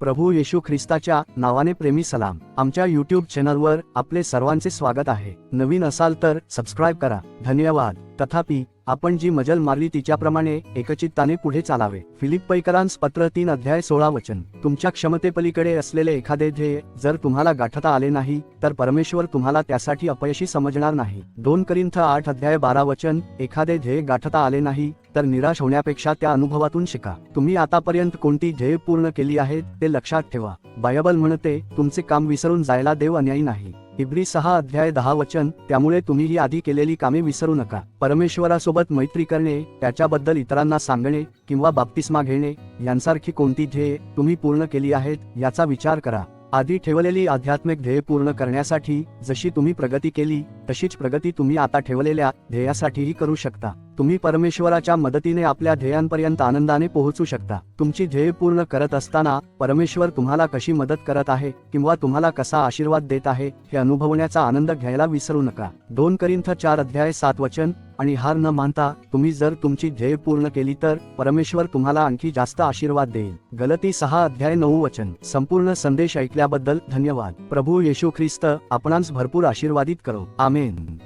प्रभू येशू ख्रिस्ताच्या नावाने प्रेमी सलाम. आमच्या यूट्यूब चॅनलवर आपले सर्वांचे स्वागत आहे. नवीन असाल तर सबस्क्राईब करा. धन्यवाद. तथापि आपण जी मजल मारली तिच्याप्रमाणे एकचित्ताने पुढे चालावे. फिलिप पैकरांस पत्र तीन अध्याय सोळा वचन. तुमच्या क्षमतेपलीकडे असलेले एखादे ध्येय जर तुम्हाला गाठता आले नाही तर परमेश्वर तुम्हाला त्यासाठी अपयशी समजणार नाही. दोन करिंथ आठ अध्याय बारा वचन. एखादे ध्येय गाठता आले नाही तर निराश होण्यापेक्षा त्या अनुभवातून शिका. तुम्ही आतापर्यंत कोणती ध्येय पूर्ण केली आहेत ते लक्षात ठेवा. बायबल म्हणते तुमचे काम विसरून जायला देव अन्यायी नाही. इब्री सहा अध्याय दहा वचन त्यामुळे तुम्ही ही आधी केलेली कामे विसरू नका. परमेश्वरासोबत मैत्री करणे त्याच्याबद्दल इतरांना सांगणे किंवा बाप्तिस्मा घेणे यांसारखी कोणती ध्येय तुम्ही पूर्ण केली आहेत याचा विचार करा. आधी ठेवलेली आध्यात्मिक ध्येय पूर्ण करण्यासाठी जशी तुम्ही प्रगती केली तशीच प्रगती तुम्ही आता ठेवलेल्या ध्येयासाठीही करू शकता. तुम्ही परमेश्वराच्या मदतीने आपल्या ध्येयांपर्यंत आनंदाने पोहोचू शकता. तुमची ध्येय पूर्ण करत असताना परमेश्वर तुम्हाला कशी मदत करत आहे किंवा तुम्हाला कसा आशीर्वाद देत आहे हे अनुभवण्याचा आनंद घ्यायला विसरू नका. दोन करिंथ चार अध्याय सात वचन आणि हार न मानता तुम्ही जर तुमची ध्येय पूर्ण केली तर परमेश्वर तुम्हाला आणखी जास्त आशीर्वाद देईल. गलती सहा अध्याय नऊ वचन. संपूर्ण संदेश ऐकल्याबद्दल धन्यवाद. प्रभू येशू ख्रिस्त आपणास भरपूर आशीर्वादित करो. आमेन.